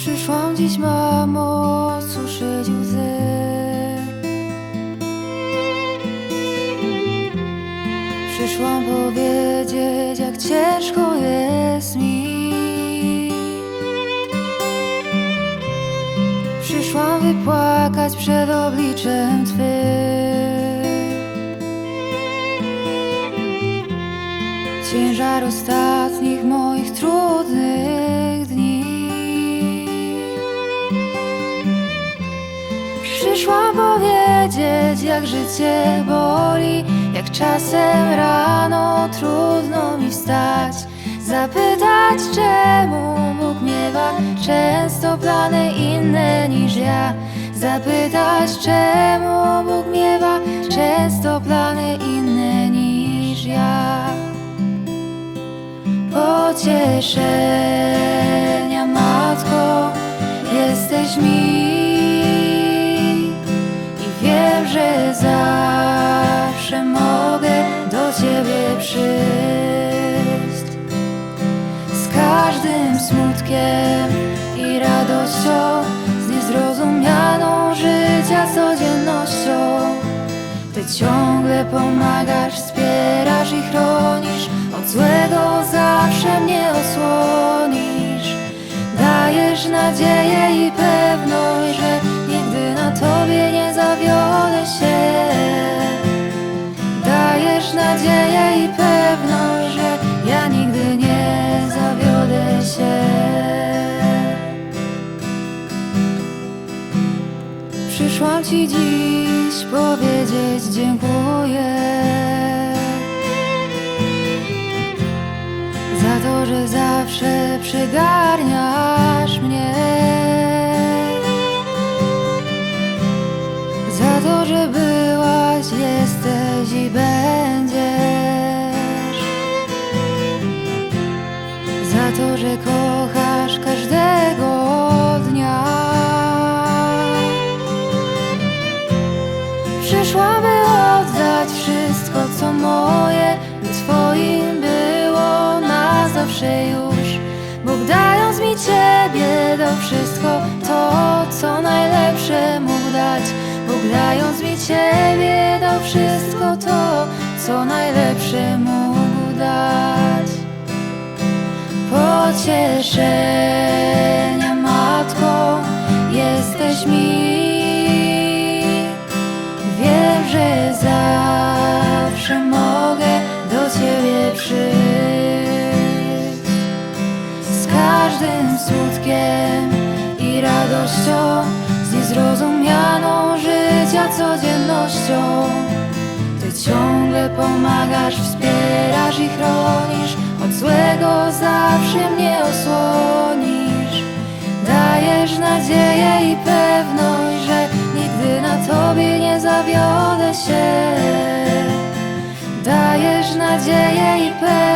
Przyszłam dziś, mamo, suszyć łzy. Przyszłam powiedzieć, jak ciężko jest mi. Przyszłam wypłakać przed obliczem Twym. Ciężar ostatnich powiedzieć, jak życie boli Jak czasem rano trudno mi wstać. Zapytać, czemu Bóg miewa często plany inne niż ja. Zapytać, czemu Bóg miewa często plany inne niż ja. Pocieszenia, Matko, jesteś mi zawsze mogę do Ciebie przyjść. Z każdym smutkiem i radością, z niezrozumianą życia codziennością. Ty ciągle pomagasz, wspierasz i chronisz Od złego zawsze mnie osłonisz Dajesz nadzieję i pewność, że nigdy na Tobie nie zawiodę nadzieję i pewność, że ja nigdy nie zawiodę się. Przyszłam ci dziś powiedzieć dziękuję Za to, że zawsze przygarniasz mnie. Za to, że byłaś, jesteś i To, że kochasz każdego dnia Przyszłam, by oddać wszystko, co moje, by Twoim było na zawsze już. Bóg dając mi Ciebie, dał wszystko to, co najlepsze mógł dać. Bóg dając mi Ciebie, dał wszystko to, co najlepsze mógł dać. Pocieszenia, Matko, jesteś mi. Wiem, że zawsze mogę do Ciebie przyjść. Z każdym smutkiem i radością Z niezrozumianą życia codziennością. Ty ciągle pomagasz, wspierasz i chronisz Od złego zawsze mnie osłonisz Dajesz nadzieję i pewność, że nigdy na Tobie nie zawiodę się. Dajesz nadzieję i pewność.